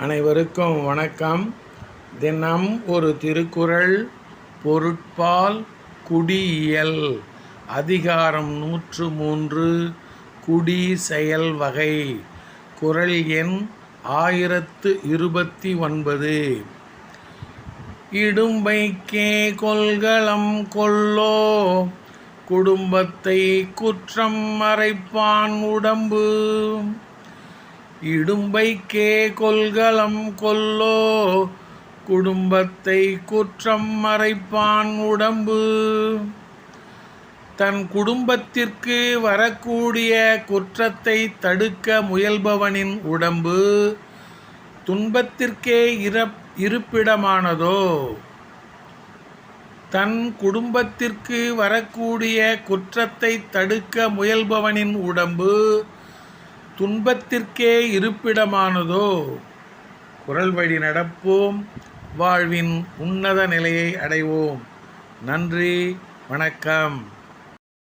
அனைவருக்கும் வணக்கம். தினம் ஒரு திருக்குறள் பொருட்பால் குடியியல் அதிகாரம் நூற்று மூன்று குடி செயல் வகை குறள் எண் ஆயிரத்து இருபத்தி ஒன்பது. இடும்பைக்கே கொள்கலம் கொல்லோ குடும்பத்தை குற்றம் மறைப்பான் உடம்பு. இடும்பைக்கே கொல்கலம் கொல்லோ. குடும்பத்தை குற்றம் மறைப்பான் உடம்பு. தன் குடும்பத்திற்கு வரக்கூடிய குற்றத்தை தடுக்க முயல்பவனின் உடம்பு துன்பத்திற்கே இறப் இருப்பிடமானதோ. தன் குடும்பத்திற்கு வரக்கூடிய குற்றத்தை தடுக்க முயல்பவனின் உடம்பு துன்பத்திற்கே இருப்பிடமானதோ? குரல் வழி நடப்போம். வாழ்வின் உன்னத நிலையை அடைவோம். நன்றி. வணக்கம்.